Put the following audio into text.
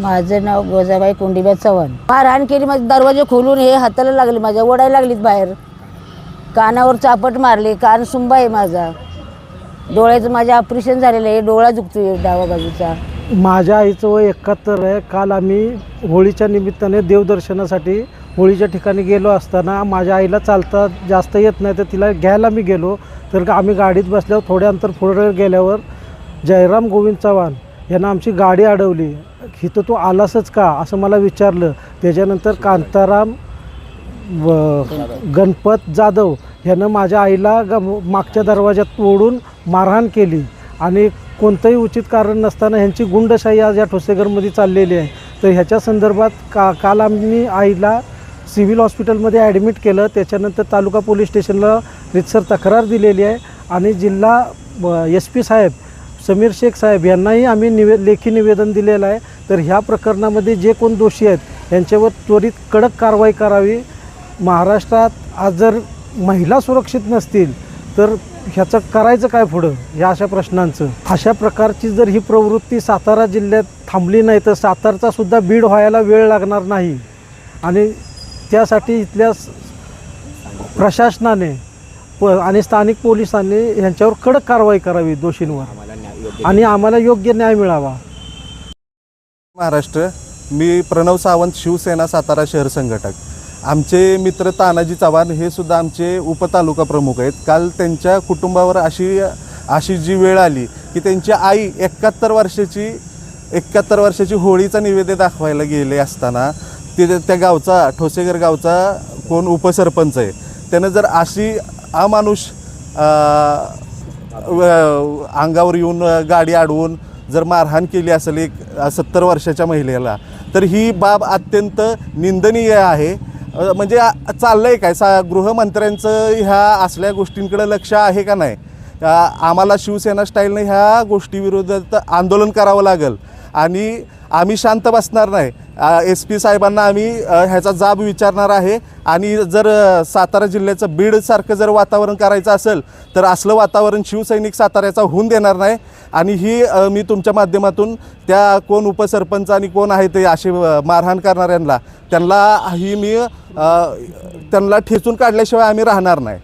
माझं नाव गोजाबाई कुंडीबा चव्हाण. मारहाण केली माझे दरवाजे खोलून हे हाताला लागले माझ्या ओढायला लागलीत बाहेर. कानावर चापट मारली कान सुंबा आहे माझा. डोळ्याचं माझं ऑपरेशन झालेलं आहे डोळा दुखतोय डावा बाजूचा. माझ्या आईचं वय एकाहत्तर आहे. काल आम्ही होळीच्या निमित्ताने देवदर्शनासाठी होळीच्या ठिकाणी गेलो असताना माझ्या आईला चालता जास्त येत नाही तर तिला घ्यायला मी गेलो. तर आम्ही गाडीत बसल्यावर थोड्या अंतर पुढे गेल्यावर जयराम गोविंद चव्हाण यांना आमची गाडी अडवली. इथं तू आलासच का? असं मला विचारलं. त्याच्यानंतर कांताराम व गणपत जाधव ह्यानं माझ्या आईला ग मागच्या दरवाज्यात ओढून मारहाण केली. आणि कोणतंही उचित कारण नसताना ह्यांची गुंडशाही आज या ठोसेघरमध्ये चाललेली आहे. तर ह्याच्या संदर्भात का काल आम्ही आईला सिव्हिल हॉस्पिटलमध्ये ॲडमिट केलं. त्याच्यानंतर तालुका पोलीस स्टेशनला रितसर तक्रार दिलेली आहे. आणि जिल्हा एस पी साहेब समीर शेख साहेब यांनाही आम्ही निवे लेखी निवेदन दिलेलं आहे. तर ह्या प्रकरणामध्ये जे कोण दोषी आहेत यांच्यावर त्वरित कडक कारवाई करावी. महाराष्ट्रात आज जर महिला सुरक्षित नसतील तर ह्याचं करायचं काय पुढं? या अशा प्रश्नांचं. अशा प्रकारची जर ही प्रवृत्ती सातारा जिल्ह्यात थांबली नाही तर सातारचा सुद्धा बीड व्हायला वेळ लागणार नाही. आणि त्यासाठी इथल्या प्रशासनाने प आणि स्थानिक पोलिसांनी ह्यांच्यावर कडक कारवाई करावी दोषींवर. आणि आम्हाला योग्य न्याय मिळावा. महाराष्ट्र मी प्रणव सावंत शिवसेना सातारा शहर संघटक. आमचे मित्र तानाजी चव्हाण हे सुद्धा आमचे उपतालुका प्रमुख आहेत. काल त्यांच्या कुटुंबावर अशी अशी जी वेळ आली की त्यांची आई एकाहत्तर वर्षाची एकाहत्तर वर्षाची होळीचा निवेदन दाखवायला गेले असताना ते त्या गावचा ठोसेघर गावचा कोण उपसरपंच आहे. त्यानं जर अशी अमानुष अंगावर येऊन गाडी अडवून जर मारहाण केली असेल एक सत्तर वर्षाच्या महिलेला तर ही बाब अत्यंत निंदनीय आहे. म्हणजे चाललं चाललंय काय? सा गृहमंत्र्यांचं ह्या असल्या गोष्टींकडे लक्ष आहे का नाही? आम्हाला शिवसेना स्टाईलने ह्या गोष्टीविरोधात आंदोलन करावं लागेल. आणि आम्ही शांत बसणार नाही. एस पी साहेबांना आम्ही ह्याचा जाब विचारणार आहे. आणि जर सातारा जिल्ह्याचं बीडसारखं जर वातावरण करायचं असेल तर असलं वातावरण शिवसैनिक साताऱ्याचा होऊन देणार नाही. आणि ही मी तुमच्या माध्यमातून त्या कोण उपसरपंच आणि कोण आहे ते असे मारहाण करणाऱ्यांना त्यांना ही मी त्यांना ठेचून काढल्याशिवाय आम्ही राहणार नाही.